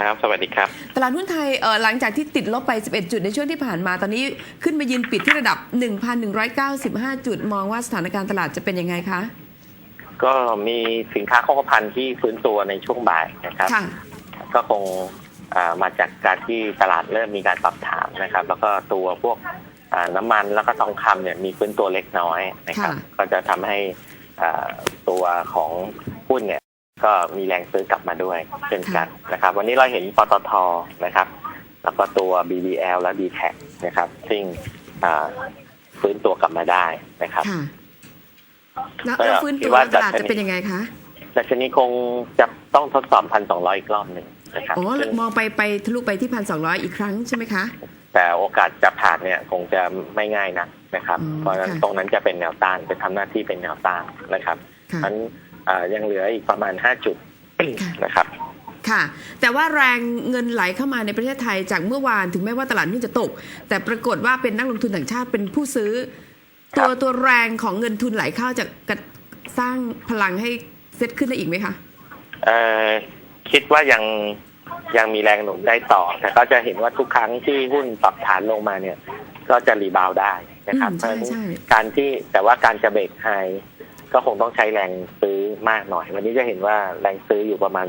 ครับ สวัสดีครับ ตลาดหุ้นไทยเอ่อหลังจากที่ติดลบไป 11 จุดในช่วงที่ผ่านมา ตอนนี้ขึ้นมายืนปิดที่ระดับ 1,195 จุด มองว่าสถานการณ์ตลาดจะเป็นยังไงคะ ก็มีสินค้าโภคภัณฑ์ที่ฟื้นตัวในช่วงบ่ายนะครับค่ะก็คงอ่ามาจากการที่ตลาดเริ่มมีการปรับฐานนะครับ แล้วก็ตัวพวกอ่าน้ำมันแล้วก็ทองคำเนี่ยมีฟื้นตัวเล็กน้อยนะครับค่ะก็จะทำให้อ่าตัวของหุ้นเนี่ย ก็มีแรงซื้อกลับมาด้วยเช่นกันนะครับ วันนี้เราเห็นปตทนะครับ แล้วก็ตัว BBL และ d t แทนะครับ ซึ่งอ่าฟื้นตัวกลับมาได้นะครับค่ะแล้วก็แล้วฟื้นคิตัดวว่าตลาดดัชนีจะเป็นยังไงคะดัชนีคงจะต้องทดสอบพันสองร้อยอีกรอบหนึ่งนะครับอ๋อซึ่งมองไปไปทะลุไปที่1,200อีกครั้งใช่ไหมคะ แต่โอกาสจะผ่านเนี่ยคงจะไม่ง่ายนักนะครับอืมเพราะฉะนั้นค่ะตรงนั้นจะเป็นแนวต้านจะทำหน้าที่เป็นแนวต้านนะครับค่ะมันอ่า ยังเหลืออีกประมาณห้าจุดค่ะนะครับค่ะ แต่ว่าแรงเงินไหลเข้ามาในประเทศไทยจากเมื่อวานถึงแม้ว่าตลาดหุ้นจะตก แต่ปรากฏว่าเป็นนักลงทุนต่างชาติเป็นผู้ซื้อครัตัวบตัวแรงของเงินทุนไหลเข้าจะกระสร้างพลังให้เซตขึ้นได้อีกไหมคะเอ่อคิดว่ายังยังมีแรงหนุนได้ต่อ แต่ก็จะเห็นว่าทุกครั้งที่หุ้นปรับฐานลงมาเนี่ย ก็จะรีบาวด์ได้นะครับอืมเพราะฉะนั้นใช่ใช่การที่แต่ว่าการจะเบรกไฮ ก็คงต้องใช้แรงซื้อมากหน่อย วันนี้จะเห็นว่าแรงซื้ออยู่ประมาณ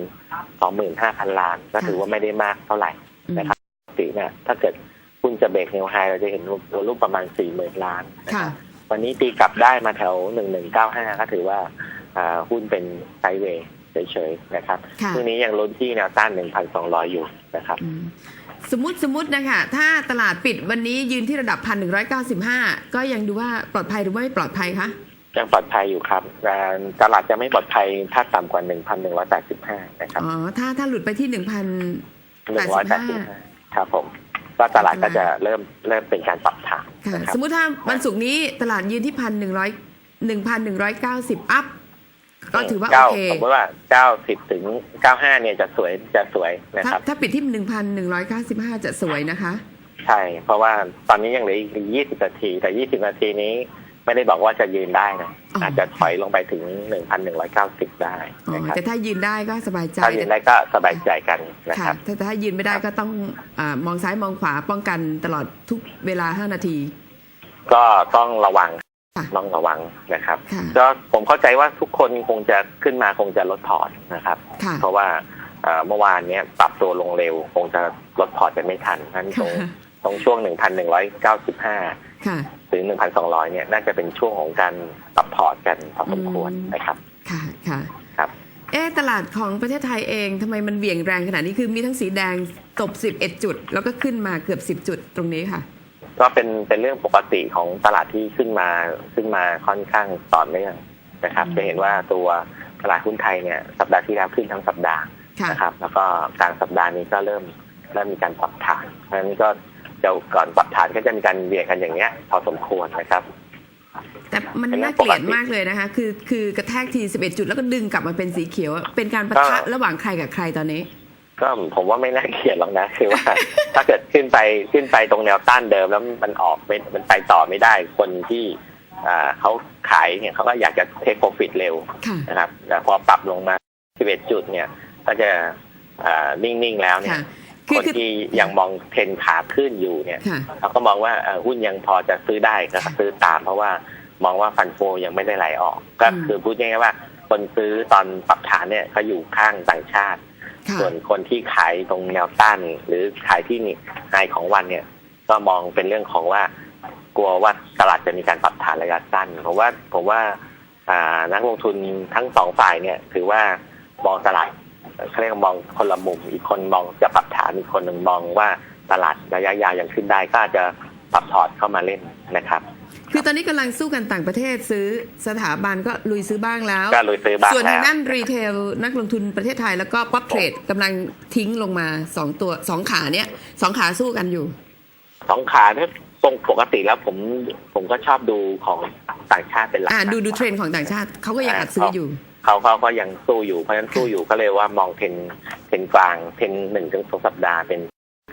สองหมื่นห้าพันล้าน ก็ถือว่าไม่ได้มากเท่าไหร่อืมนะครับปกติเนี่ยถ้าเกิดหุ้นจะเบรกเนวไฮเราจะเห็นวอลุ่มประมาณสี่หมื่นล้านนะค่ะครับวันนี้ตีกลับได้มาแถวหนึ่งหนึ่งเก้าห้าก็ถือว่าอ่าหุ้นเป็นไซด์เวย์เฉยๆนะครับค่ะช่วงนี้ยังลุ้นที่แนวต้านหนึ่งพันสองร้อยอยู่นะครับอืมสมมติสมมตินะคะถ้าตลาดปิดวันนี้ยืนที่ระดับ1,195ก็ยังดูว่าปลอดภัยหรือว่าไม่ปลอดภัยคะ ยังปลอดภัยอยู่ครับแต่ตลาดจะไม่ปลอดภัยถ้าต่ำกว่าหนึ่งพันหนึ่งร้อยแปดสิบห้านะครับอ๋อถ้าถ้าหลุดไปที่1,000หนึ่งร้อยแปดสิบห้าครับผมก็ตลาดก็จะเริ่มเริ่มเป็นการปรับฐานค่ะนะครับสมมุติถ้าวันศุกร์นี้ตลาดยืนที่พันหนึ่งร้อยหนึ่งพันหนึ่งร้อยเก้าสิบอัพก็ถือว่าโอเก้าเคสมมติว่าเก้าสิบถึงเก้าห้าเนี่ยจะสวยจะสวยนะถ้าครับ ถ้าปิดที่หนึ่งพันหนึ่งร้อยเก้าสิบห้าจะสวยนะคะ ใช่ เพราะว่าตอนนี้ยังเหลืออีกยี่สิบนาที แต่ยี่สิบนาทีนี้ ไม่ได้บอกว่าจะยืนได้นะอ๋อออาจจะถอยลงไปถึงหนึ่งพันหนึ่งร้อยเก้าสิบได้อ๋อนะครับแต่ถ้ายืนได้ก็สบายใจถ้ายืนได้ก็สบายใจกันนะคค่ะรับถ้าถ้ายืนไม่ได้ก็ต้องอามองซ้ายมองขวาป้องกันตลอดทุกเวลาห้านาที ก็ต้องระวังค่ะต้องระวังนะครับค่ะก็ผมเข้าใจว่าทุกคนคงจะขึ้นมาคงจะลดพอร์ตนะครับค่ะเพราะว่าเอ่อเมื่อวานเนี้ยปรับตัวลงเร็ว คงจะลดพอร์ตกันไม่ทันนั้นตรค่ะง ตรงช่วง 1,195ค่ะถึง 1,200 เนี่ย น่าจะเป็นช่วงของการปรับพอร์ตกันพอสมควรอืมนะครับ ค่ะ ค่ะ ครับ เอ๊ะตลาดของประเทศไทยเองทำไมมันเบี่ยงแรงขนาดนี้ คือมีทั้งสีแดงตบ 11 จุด แล้วก็ขึ้นมาเกือบ 10 จุดตรงนี้ค่ะ ก็เป็น เป็นเรื่องปกติของตลาดที่ขึ้นมา ขึ้นมาค่อนข้างต่อเนื่องนะครับอืมจะเห็นว่าตัวตลาดหุ้นไทยเนี่ย สัปดาห์ที่แล้วขึ้นทั้งสัปดาห์ค่ะนะครับ แล้วก็กลางสัปดาห์นี้ก็เริ่มเริ่มมีการปรับฐานเพราะฉะนั้นก็ เดี๋ยวก่อนปรับฐานก็จะมีการเบี่ยงกันอย่างเงี้ยพอสมควรนะครับแต่มันเป็นเรื่น่าองเกลียดปกติมากเลยนะคะ คือคือกระแทกที11จุดแล้วก็ดึงกลับมาเป็นสีเขียว เป็นการประทะก็ระหว่างใครกับใครตอนนี้ ก็ผมว่าไม่น่าเกลียดหรอกนะ คือว่า ถ้าเกิดขึ้นไปขึ้นไปตรงแนวต้านเดิมแล้วมันออกไม่มันไปต่อไม่ได้คนที่อ่าเขาขายเนี่ยเขาก็อยากจะเทคโปรฟิตเร็วค่ะนะครับแต่พอปรับลงมา11จุดเนี่ย ก็จะอ่านิ่งๆแล้วเนี่ย ค่ะคคือนคือที่ยังมองเทรนขาขึ้นอยู่เนี่ยค่ะเราก็มองว่าเอ่อหุ้นยังพอจะซื้อได้ก็ซื้อตาม เพราะว่ามองว่าฟันโฟยังไม่ได้ไหลออก ก็อืมคือพูดง่ายๆว่า คนซื้อตอนปรับฐานเนี่ยเขาอยู่ข้างต่างชาติค่ะส่วนคนที่ขายตรงแนวต้านหรือขายที่นี่ไฮของวันเนี่ย ก็มองเป็นเรื่องของว่ากลัวว่าตลาดจะมีการปรับฐานระยะสั้นผมว่าผมว่าอ่านักลงทุนทั้งสองฝ่ายเนี่ย ถือว่ามองตลาด เขาเรียกว่ามองคนละมุม อีกคนมองจะปรับฐานอีกคนหนึ่งมองว่าตลาดระยะยาวยังขึ้นได้ก็อาจจะปรับพอร์ตเข้ามาเล่นนะครับคือตอนนี้กำลังสู้กันต่างประเทศซื้อสถาบันก็ลุยซื้อบ้างแล้วก็ลุยซื้อบ้างส่วนทางแล้วด้านรีเทลนักลงทุนประเทศไทยแล้วก็ป๊อปเทรดกำลังทิ้งลงมาสองตัวสองขาเนี้ยสองขาสู้กันอยู่สองขาเนี่ยตรงปกติแล้วผมผมก็ชอบดูของต่างชาติเป็นหลักอ่านะดูดูเทรนด์ของต่างชาติเขาก็ยังอัดซื้ออยู่ เขาเขาก็ยังสู้อยู่เพราะฉะนั้นสู้อยู่ก็เลยว่ามองเทรนเทรนกลางเทรนหนึ่งถึงสองสัปดาห์เป็น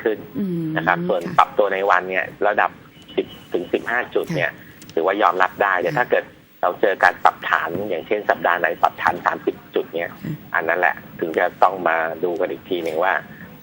ขึ้นอืมนะครับ ส่วนค่ะปรับตัวในวันเนี่ย ระดับ10ถึง15จุดเนี่ยถือว่ายอมรับได้แต่ถ้าเกิดเราเจอการปรับฐานอย่างเช่นสัปดาห์ไหนปรับฐาน30จุดเนี่ยอืมอันนั้นแหละถึงจะต้องมาดูกันอีกทีหนึ่งว่า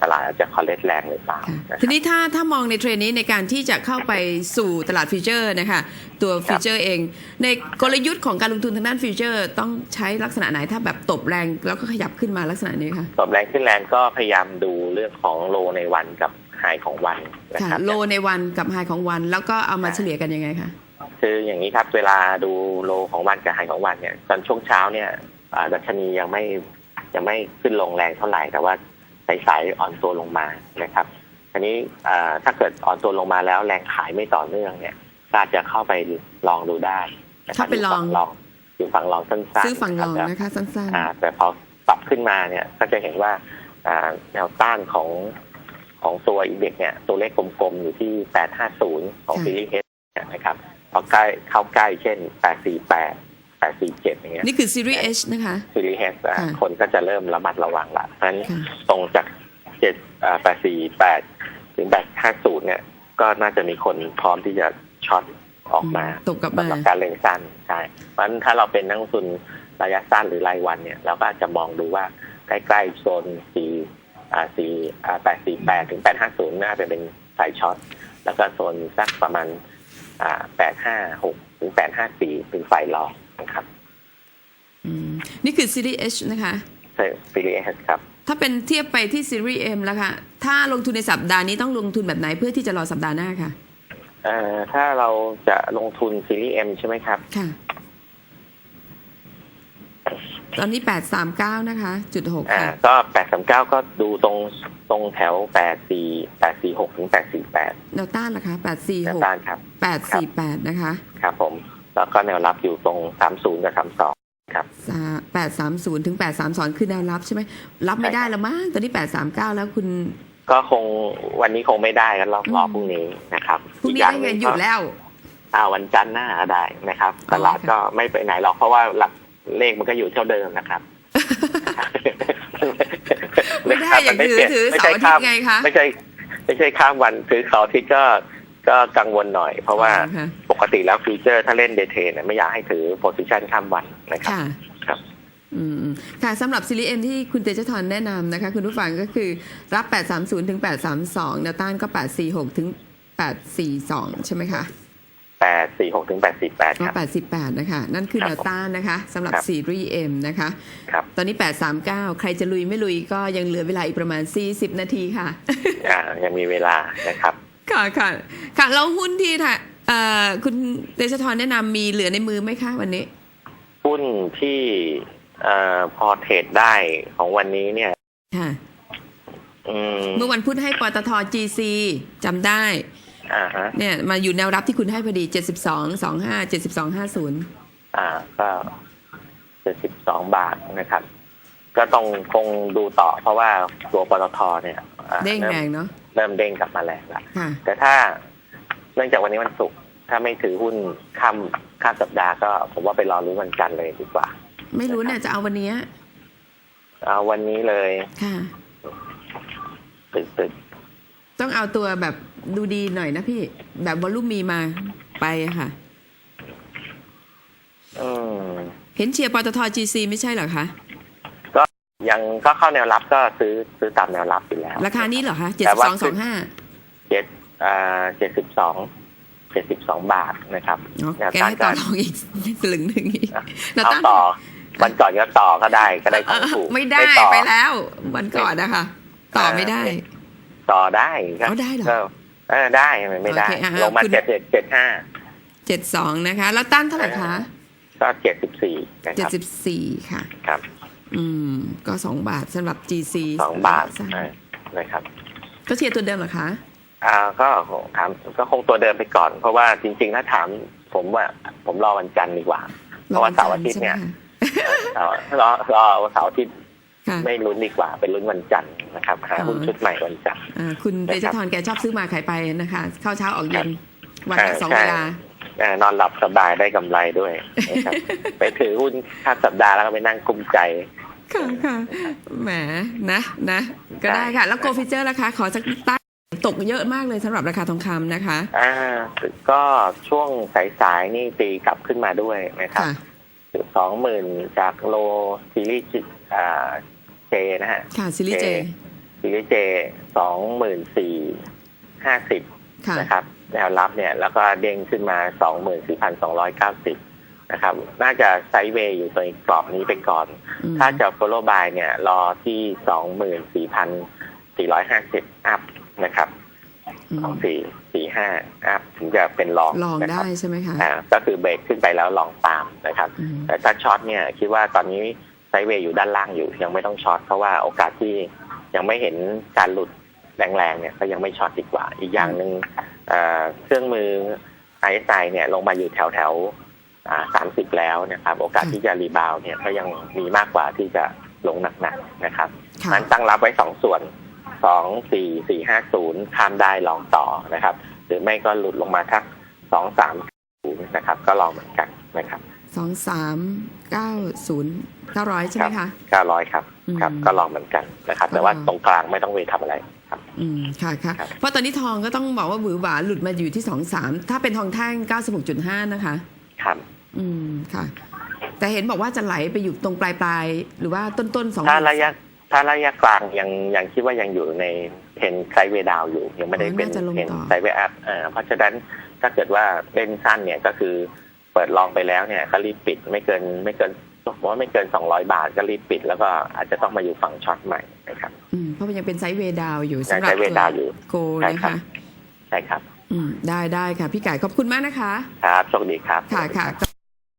ตลาดอาจจะคอลเลตแรงหรือเปล่าค่ะนะคทีรับนี้ถ้าถ้ามองในเทรนด์นี้ในการที่จะเข้าไปสู่ตลาดฟิวเจอร์นะคะตัวฟิวเจอร์เอง ในกลยุทธ์ของการลงทุนทางด้านฟิวเจอร์ ต้องใช้ลักษณะไหนถ้าแบบตบแรงแล้วก็ขยับขึ้นมาลักษณะนี้ค่ะตอบแรงขึ้นแรงก็พยายามดูเรื่องของโลในวันกับไฮของวันนะค่ะครับโลในวันกับไฮของวัน แล้วก็เอามาเฉลี่ยกันยังไงคะคืออย่างนี้ครับเวลาดูโลของวันกับไฮของวันเนี่ยตอนช่วงเช้าเนี่ยอ่าดัชนียังไม่ยังไม่ขึ้นลงแรงเท่าไหร่แต่ว่า สายๆอ่อนตัวลงมานะครับอันนี้อ่าถ้าเกิดอ่อนตัวลงมาแล้วแรงขายไม่ต่อเนื่องเนี่ยก็อาจจะเข้าไปลองดูได้นะครัเข้าไปลองยู่ฝั่ลองอยู่ฝั่งลองสั้นๆซื้อฝั่งลองรับนะคะสั้นอ่าแต่พอปรับขึ้นมาเนี่ยก็จะเห็นว่าอ่าแนวต้านของของตัวอินเด็กซ์เนี่ยตัวเลขกลมๆ อยู่ที่ 850 ของซีรีส์เฮเนี่ยนะครับพอใกล้เข้าใกล้เช่น 848 847อย่างเงี้ๆยนี่คือซีรีส์ H นะคะซีรีส์เฮสค่ะคนก็จะเริ่มระมัดระวังละเพราะฉะนั้นค่ะตรงจาก7อ่า848ถึง850เนี่ย ก็น่าจะมีคนพร้อมที่จะช็อตออกมาตกกลับมาสำหรับการเล่นสั้นใช่เพราะฉะนั้นถ้าเราเป็นนักลงทุนระยะสั้นหรือรายวันเนี่ย เราก็อาจจะมองดูว่าใกล้ๆโซนสี่อ่าสี่อ่าแปดสี่แปดถึงแปดห้าศูนย์น่าจะเป็นสายช็อตแล้วก็โซนสักประมาณอ่าแปดห้าหกถึงแปดห้าสี่ถึงฝ่ายรอง นะครับ อืม นี่คือซีรีส์ H นะคะซีรีส์ครับ ถ้าเป็นเทียบไปที่ซีรีส์ M แล้วค่ะ ถ้าลงทุนในสัปดาห์นี้ต้องลงทุนแบบไหนเพื่อที่จะรอสัปดาห์หน้าค่ะเอ่อถ้าเราจะลงทุนซีรีส์ M ใช่ไหมครับ ค่ะ ตอนนี้839นะคะจุดหกอ่า ค่ะ ก็แปดสามเก้าก็ดูตรงตรงแถวแปดสี่แปดสี่หกถึงแปดสี่แปดแนวต้านล่ะคะแนว846ต้านครับ848นะคะ ครับผม แล้วก็แนวรับอยู่ตรงสามศูนย์กับสามสองครับ830ถึง832คือแนวรับใช่ไหมรับไม่ได้แล้วมั้งตอนนี้839แล้วคุณก็คงวันนี้คงไม่ได้กันรอบรออืมพรุ่งนี้นะครับพรุ่งนี้อีกได้หเงินึ่นงหยุดก็แล้วอ่าวันจันทร์หน้าได้นะครับอ๋อตลาดค่ะก็ไม่ไปไหนหรอกเพราะว่าหลักเลขมันก็อยู่เท่าเดิมนะครับไม่ได้อย่างถือถือไม่เสาใช่ร์อาทิตข้ามย์ไงคะไม่ใช่ไม่ใช่ข้ามวันถือเสาร์อาทิตย์ก็ ก็กังวลหน่อย เพราะว่าค่ะปกติแล้วฟิวเจอร์ถ้าเล่นเดย์เทรดเนี่ยไม่อยากให้ถือโพซิชันข้ามวันนะครับค่ะครับอืมอืมค่ะสำหรับซีรีส์ M ที่คุณเตชะทรแนะนำนะคะ คุณผู้ฟังก็คือรับ 830 ถึง 832แนวต้านก็ 846 ถึง 842 ใช่ไหมคะแปดสี่หกถึงแปดสี่แปดก็ครับ88นะคะ นั่นคือครับแนวต้านนะคะสำหรับครับซีรีส์ M นะคะครับตอนนี้ 839 ใครจะลุยไม่ลุยก็ยังเหลือเวลาอีกประมาณ 40 นาทีค่ะอ่ายังมีเวลานะครับ ค่ะค่ะค่ะแล้วหุ้นที่ค่ะเอ่อคุณเตชะทรแนะนำมีเหลือในมือไหมคะวันนี้ หุ้นที่เอ่อพอเทรดได้ของวันนี้เนี่ยค่ะอืมเมื่อวันพุธให้ปตท GC จำได้อ่าฮะเนี่ย มาอยู่แนวรับที่คุณให้พอดี72 25 72 50อ่า ก็เจ็ดสิบสองบาทนะครับ ก็ต้องคงดูต่อเพราะว่าตัวปตทเนี่ยอ่าเด้งริ่มแรงเนาะ เริ่มเด้งกลับมาแรงละค่ะแต่ถ้าเนื่องจากวันนี้วันศุกร์ถ้าไม่ถือหุ้นข้ามข้ามสัปดาห์ก็ ผมว่าไปรอรู้นวันจันทร์เลยดีกว่า ไม่รู้เนี่ยจะเอาวันเนี้ยเอาวันนี้เลยค่ะตึกตึกต้องเอาตัวแบบดูดีหน่อยนะพี่ แบบวอลลุ่มมีมาไปอะค่ะอืมเห็นเชียร์ปตท GC ไม่ใช่เหรอคะ ยังก็เข้าแนวรับก็ซื้อซื้อตามแนวรับอยู่แล้ว ราคานี้เหรอคะแต่ว่า72 25เจ็ดอ่าเจ็ดสิบสองเจ็ดสิบสองบาทนะครับอ๋อแนวแกต้านให้ต่ก็อรองอีกสลึงหนึ่งอีกแนวเอาต้านต่อวันก่อนก็ต่อก็ได้ก็ได้ของถูกไม่ได้ต่อไปแล้ววันก่อนนะคะ ต่อไม่ได้ ต่อได้ก็เอาได้เหรอก็เออได้ไม่ไม่ได้โอเคอะลงมาคุณเจ็ดเจ็ดเจ็ดห้า72นะคะ แล้วต้านเท่าไหร่คะก็เจ็ดสิบสี่นะครับ74ค่ะ ครับ อืม ก็2บาทสำหรับ GC สองบาทใช่อ่านะครับ ก็เชียร์ตัวเดิมเหรอคะ อ่าก็ถามก็คงตัวเดิมไปก่อน เพราะว่าจริง ๆ ถ้าถามผมว่า ผมรอวันจันทร์ดีกว่า เพราะว่าเสาร์อาทิตย์เนี่ยรอวัจัทร์ใช่ไหมคะเออรอรอเสาร์อาทิตย์ค่ะไม่ลุ้นดีกว่าเป็นลุ้นวันจันทร์นะครับหาหุ้นอ๋อชุดใหม่วันจันทร์อ่าคุณเตชะทรแกชอบซื้อมาขายไปนะคะ เข้าเช้าออกเย็นวันละใช่สองใช่เวลาเอ่อนอนหลับสบายได้กำไรด้วยนะครับไปถือหุ้นค่าสัปดาห์แล้วก็ไปนั่งกลุ้มใจ ค่ะค่ะแหมนะนะก็ได้ค่ะ แล้วโกฟิเจอร์ราคาขอสักตั้งตกเยอะมากเลยสำหรับราคาทองคำนะคะ อ่า ก็ช่วงสายๆนี่ตีกลับขึ้นมาด้วยนะครับค่ะสองหมื่นจากโลซีรีส์อ่าเจนะฮะ ค่ะซิลิเจ J CVJ สองหมื่นสี่ห้าสิบค่ะนะครับ แนวรับเนี่ย แล้วก็เด้งขึ้นมาสองหมื่นสี่พันสองร้อยเก้าสิบ นะครับ น่าจะไซด์เวย์อยู่ในกรอบนี้ไปก่อนอืมถ้าจะ follow by เนี่ย รอที่สองหมื่นสี่พันสี่ร้อยห้าสิบอัพนะครับอืสองมสี่สี่ห้าอัพถึงจะเป็นลองลองนะคได้รับใช่ไหมคะอ่าก็คือเบรกขึ้นไปแล้วลองตามนะครับอืมแต่ถ้าช็อตเนี่ยคิดว่าตอนนี้ไซด์เวย์อยู่ด้านล่างอยู่ ยังไม่ต้องช็อตเพราะว่าโอกาสที่ยังไม่เห็นการหลุดแรงๆเนี่ยก็ยังไม่ช็อตดีกว่า อีกอย่างหนึ่งเอ่อเครื่องมือ ISI เนี่ยลงมาอยู่แถวแถว สามสิบแล้วนะครับ โอกาสค่ะที่จะรีบาวด์เนี่ยก็ยังมีมากกว่าที่จะลงหนักๆนะครับค่ะนั้นตั้งรับไว้สองส่วนสองสี่สี่ห้าศูนย์ข้ามได้ลองต่อนะครับ หรือไม่ก็หลุดลงมาทักสองสามศูนย์นะครับ ก็ลองเหมือนกันนะครับสองสามเก้าศูนย์เก้าร้อยใช่ไหมคะเก้าร้อยครับอืมครับ ก็ลองเหมือนกันนะครับ แต่ว่าอ่าตรงกลางไม่ต้องไปทำอะไรครับ อืมค่ะค่ะครับเพราะตอนนี้ทองก็ต้องบอกว่าหวือหวาหลุดมาอยู่ที่สองสามถ้าเป็นทองแท่งเก้าสิบหกจุดห้านะคะ ครับ อืมค่ะ แต่เห็นบอกว่าจะไหลไปอยู่ตรงปลายปลายๆหรือว่าต้นต้นสองถ้าระยะถ้าระยะกลางยังยังคิดว่ายังอยู่ในเทรนไซด์เวดาวอยู่ ยังไม่ได้เป็นน่าจะลงเทรนต่อไซด์เวอัพอ่าเพราะฉะนั้นถ้าเกิดว่าเล่นสั้นเนี่ยก็คือเปิดลองไปแล้วเนี่ยก็รีบปิดไม่เกินไม่เกินผมว่าไม่เกิน200บาทก็รีบปิด แล้วก็อาจจะต้องมาอยู่ฝั่งช็อตใหม่นะครับอืมเพราะมันยังเป็นไซด์เวย์ดาวอยู่ยังสำหรับไซด์เวย์ดาวอยู่โกใช่นะครัคะบใช่ครับอืมได้ได้ค่ะ พี่ไก่ขอบคุณมากนะคะ ครับโชคดีครับ ค่ะค่ะ